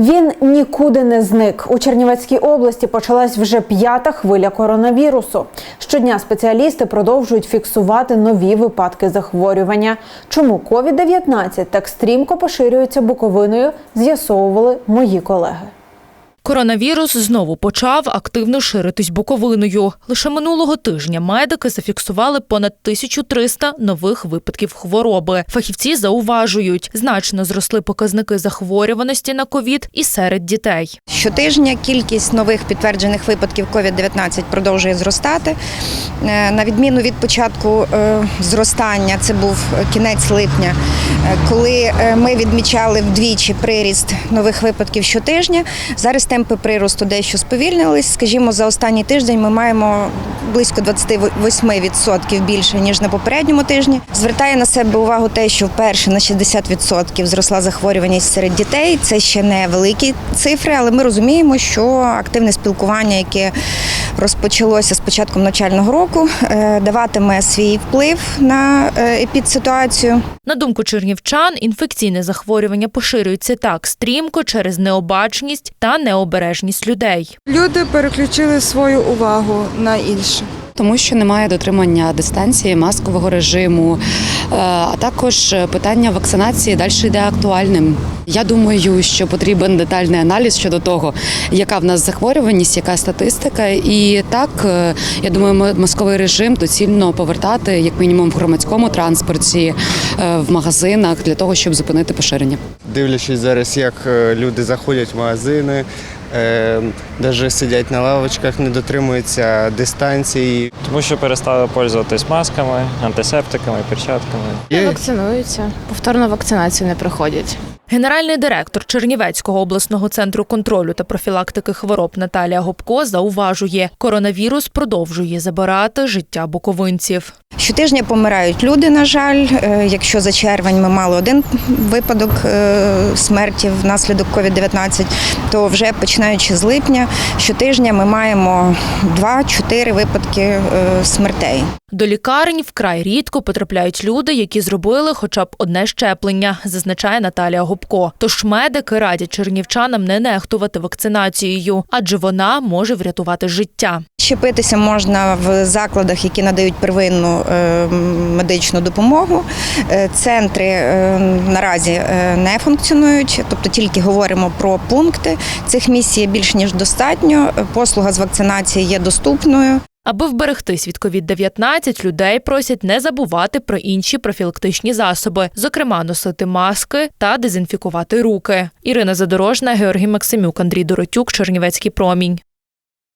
Він нікуди не зник. У Чернівецькій області почалась вже п'ята хвиля коронавірусу. Щодня спеціалісти продовжують фіксувати нові випадки захворювання. Чому COVID-19 так стрімко поширюється Буковиною, з'ясовували мої колеги. Коронавірус знову почав активно ширитись Буковиною. Лише минулого тижня медики зафіксували понад 1300 нових випадків хвороби. Фахівці зауважують, значно зросли показники захворюваності на ковід і серед дітей. Щотижня кількість нових підтверджених випадків COVID-19 продовжує зростати. Е, На відміну від початку е, зростання, це був кінець липня, е, коли ми відмічали вдвічі приріст нових випадків щотижня. Зараз темпи приросту дещо сповільнились. Скажімо, за останній тиждень ми маємо близько 28% більше ніж на попередньому тижні. Звертає на себе увагу те, що вперше на 60% зросла захворюваність серед дітей. Це ще не великі цифри, але ми розуміємо, що активне спілкування, яке розпочалося з початком навчального року, е, даватиме свій вплив на е, епідситуацію. На думку чернівчан, інфекційне захворювання поширюється так стрімко через необачність та необережність людей. Люди переключили свою увагу на інше. Тому що немає дотримання дистанції, маскового режиму, е, а також питання вакцинації далі йде актуальним. Я думаю, що потрібен детальний аналіз щодо того, яка в нас захворюваність, яка статистика. І так, е, я думаю, масковий режим доцільно повертати як мінімум в громадському транспорті, е, в магазинах для того, щоб зупинити поширення. Дивлячись зараз, як е, люди заходять в магазини, е, навіть сидять на лавочках, не дотримуються дистанції. Тому що перестали пользуватись масками, антисептиками, перчатками. Не вакцинуються, повторно вакцинацію не проходять. Генеральний директор Чернівецького обласного центру контролю та профілактики хвороб Наталія Гопко зауважує, коронавірус продовжує забирати життя буковинців. Щотижня помирають люди, на жаль. Е, Якщо за червень ми мали один випадок е, смерті внаслідок COVID-19, то вже починаючи з липня, щотижня ми маємо 2-4 випадки е, смертей. До лікарень вкрай рідко потрапляють люди, які зробили хоча б одне щеплення, зазначає Наталія Гопко. Тож медики радять чернівчанам не нехтувати вакцинацією, адже вона може врятувати життя. Щепитися можна в закладах, які надають первинну е, медичну допомогу. Е, Центри е, наразі не функціонують, тобто тільки говоримо про пункти. Цих місць є більш ніж достатньо. Послуга з вакцинації є доступною. Аби вберегтись від COVID-19, людей просять не забувати про інші профілактичні засоби, зокрема носити маски та дезінфікувати руки. Ірина Задорожна, Георгій Максимюк, Андрій Доротюк, Чернівецький промінь.